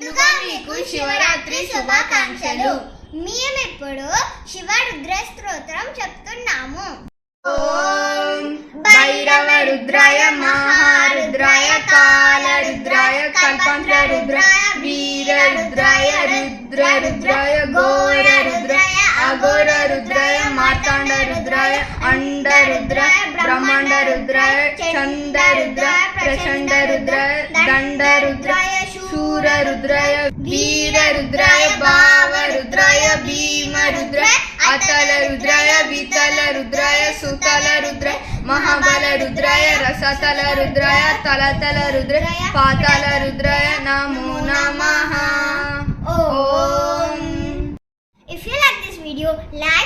మీకు శివరాత్రి శుభాకాంక్షలు. మేమెప్పుడు శివ రుద్ర స్తోత్రం చెప్తున్నాము. ఓం భైరవ రుద్రాయ మహారుద్రాయ కాల రుద్రాయ కల్పంత్ర రుద్రాయ వీర రుద్రాయ రుద్ర రుద్రాయ ఘోర రుద్రాయ అఘోర రుద్రాయ మార్తాండ రుద్రాయ అండ రుద్రాయ బ్రహ్మాండ రుద్రాయ చంద రుద్రాయ ప్రచండ రుద్రాయ దండ రుద్రాయ శూర రుద్రాయ వీర రుద్రాయ భావ రుద్రాయ భీమ రుద్రాయ అతల రుద్రాయ వితల రుద్రాయ సుతల రుద్రాయ మహాబల రుద్రాయ రసతల రుద్రాయ తలతల రుద్రాయ పాతాల రుద్రాయ నమో నమః. ఓం. If you like this video, like,